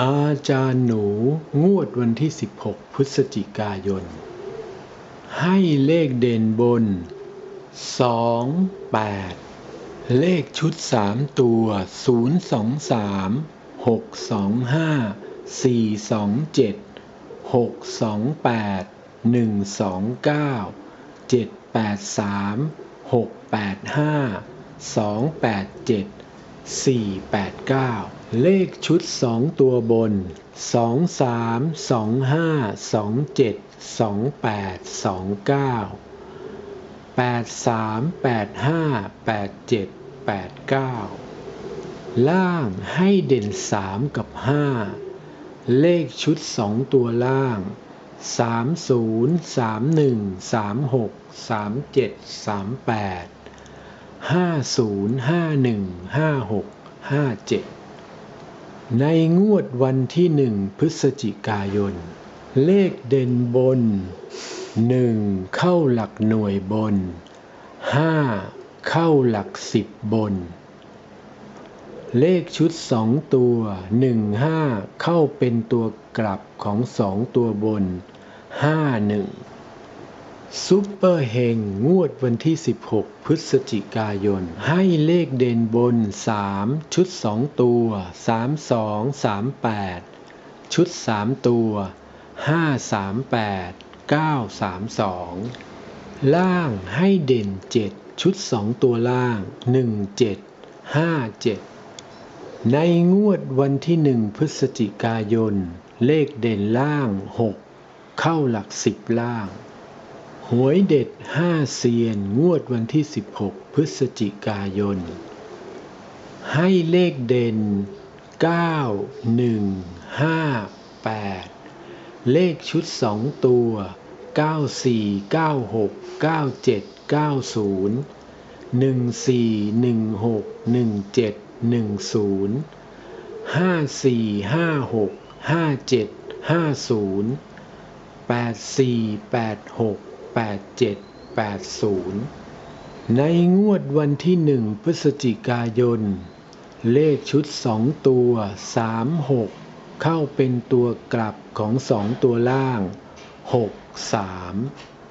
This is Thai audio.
อาจารย์หนูงวดวันที่ 16 พฤศจิกายน ให้เลขเด่นบน 2 8 เลขชุด 3 ตัว 0 2 3 6 2 5 4 2 7 6 2 8 1 2 9 7 8 3 6 8 5 2 8 7 4 8 9 เลขชุด 2 ตัวบน 2 3 2 5 2 7 2 8 2 9 8 3 8 5 8 7 8 9 ล่างให้เด่น 3 กับ 5 เลขชุด 2 ตัวล่าง 3 0 3 1 3 6 3 7 3 8 ห้าศูนย์ห้าหนึ่งห้าหกห้าเจ็ดในงวดวันที่หนึ่งพฤศจิกายน เลขเด่นบนหนึ่งเข้าหลักหน่วยบนห้าเข้าหลักสิบบน เลขชุดสองตัวหนึ่งห้าเข้าเป็นตัวกลับของสองตัวบนห้าหนึ่ง ซุปเปอร์เฮงงวดวันที่ 16 พฤศจิกายน ให้เลขเด่นบน 3 ชุด 2 ตัว 32 38 ชุด 3 ตัว 538 932 ล่างให้เด่น 7 ชุด 2 ตัวล่าง 17 57 ในงวดวันที่ 1 พฤศจิกายน เลขเด่นล่าง 6 เข้าหลัก 10 ล่าง หวยเด็ดห้าเซียน งวดวันที่ 16 พฤศจิกายน ให้เลขเด่น 9 1 5 8 เลขชุด 2 ตัว 94 96 97 90 14 16 17 10 54 56 57 50 84 86 8780 ในงวดวันที่หนึ่งพฤศจิกายน เลขชุดสองตัว 36 เข้าเป็นตัวกลับของสองตัวล่าง 6 3